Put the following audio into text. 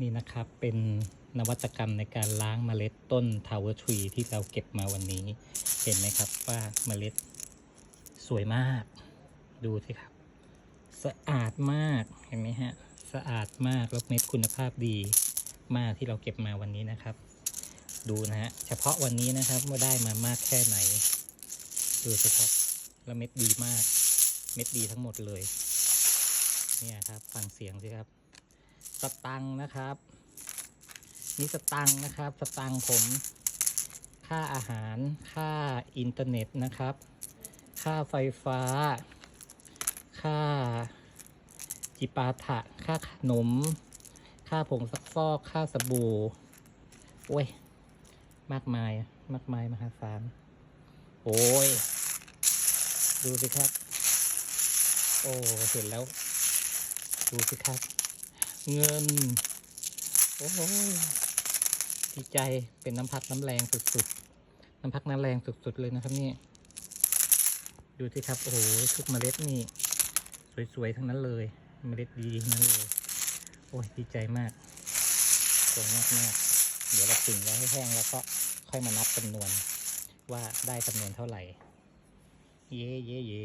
นี่นะครับเป็นนวัตกรรมในการล้างเมล็ดต้นทาวเวอร์ทรีที่เราเก็บมาวันนี้ เห็นไหมครับว่าเมล็ดสวยมาก ดูสิครับ สะอาดมากเห็นไหมฮะสะอาดมากแล้วเม็ดคุณภาพดีมากที่เราเก็บมาวันนี้นะครับ ดูนะฮะเฉพาะวันนี้นะครับว่าได้มามากแค่ไหน ดูสิครับแล้วเม็ดดีมาก เม็ดดีทั้งหมดเลย เนี่ยครับ ฟังเสียงสิครับ สตังค์นะครับ นี่สตังค์นะครับ สตังค์ผม ค่าอาหาร ค่าอินเทอร์เน็ตนะครับ ค่าไฟฟ้า ค่าจิปาถะ ค่าขนม ค่าผงซักฟอก ค่าสบู่ โอ้ย มากมาย มากมายมหาศาล โอ้ย ดูสิครับ โอ้ เห็นแล้ว ดูสิครับ เงิน โอ้โหดีใจเป็นน้ำพักน้ำแรงสุดๆ น้ำพักน้ำแรงสุดๆเลยนะครับนี่ ดูสิครับ โอ้โหทุกเมล็ดนี่ สวยๆ ทั้งนั้นเลย เมล็ดดีทั้งนั้นเลย โอ้ยดีใจมากสวยมากๆ เดี๋ยวเราตึงไว้ให้แห้งแล้วก็ค่อยมานับจำนวนว่าได้จำนวนเท่าไหร่ เย่เย่เย่